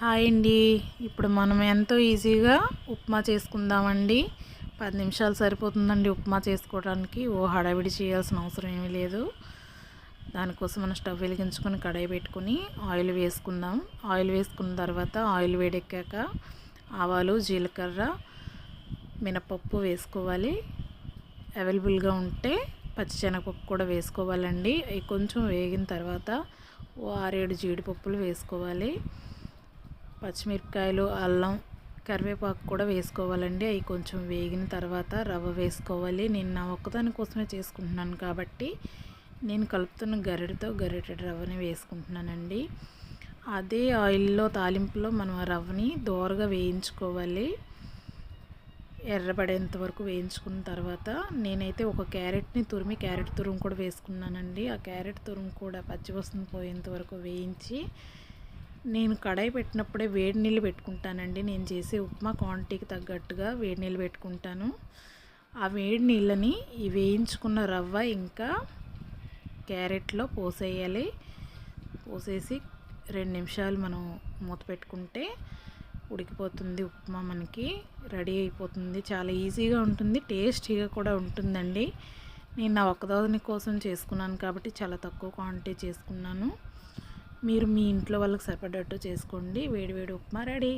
Hi అండి. ఇప్పుడు మనం ఎంతో ఈజీగా ఉప్మా చేసుకుందామండి. పది నిమిషాలు సరిపోతుందండి ఉప్మా చేసుకోవడానికి. ఓ హడావిడి చేయాల్సిన అవసరం ఏమీ లేదు. దానికోసం మనం స్టవ్ వెలిగించుకొని కడాయి పెట్టుకుని ఆయిల్ వేసుకుందాం. ఆయిల్ వేసుకున్న తర్వాత ఆయిల్ వేడెక్కాక ఆవాలు జీలకర్ర మినపప్పు వేసుకోవాలి. అవైలబుల్గా ఉంటే పచ్చిశనగపప్పు కూడా వేసుకోవాలండి. అవి కొంచెం వేగిన తర్వాత ఓ ఆరేడు జీడిపప్పులు వేసుకోవాలి. పచ్చిమిరపకాయలు అల్లం కరివేపాకు కూడా వేసుకోవాలండి. అవి కొంచెం వేగిన తర్వాత రవ్వ వేసుకోవాలి. నేను నా ఒక్కదాని కోసమే చేసుకుంటున్నాను కాబట్టి నేను కలుపుతున్న గరిటతో గరిటెడ్ రవ్వని వేసుకుంటున్నానండి. అదే ఆయిల్లో తాలింపులో మనం ఆ రవ్వని దోరగా వేయించుకోవాలి. ఎర్రబడేంత వరకు వేయించుకున్న తర్వాత నేనైతే ఒక క్యారెట్ని తురిమి క్యారెట్ తురుము కూడా వేసుకున్నానండి. ఆ క్యారెట్ తురుము కూడా పచ్చివస్తుంది పోయేంత వరకు వేయించి నేను కడాయి పెట్టినప్పుడే వేడి నీళ్ళు పెట్టుకుంటానండి. నేను చేసే ఉప్మా క్వాంటిటీకి తగ్గట్టుగా వేడి నీళ్ళు పెట్టుకుంటాను. ఆ వేడి నీళ్ళని ఈ వేయించుకున్న రవ్వ ఇంకా క్యారెట్లో పోసేయాలి. పోసేసి రెండు నిమిషాలు మనం మూత పెట్టుకుంటే ఉడికిపోతుంది ఉప్మా మనకి. రెడీ అయిపోతుంది. చాలా ఈజీగా ఉంటుంది. టేస్టీగా కూడా ఉంటుందండి. నేను నా ఒక్కదాని కోసం చేసుకున్నాను కాబట్టి చాలా తక్కువ క్వాంటిటీ చేసుకున్నాను. మీరు మీ ఇంట్లో వాళ్ళకి సరిపడేటట్టు చేసుకోండి. వేడి వేడి ఉప్మా రెడీ.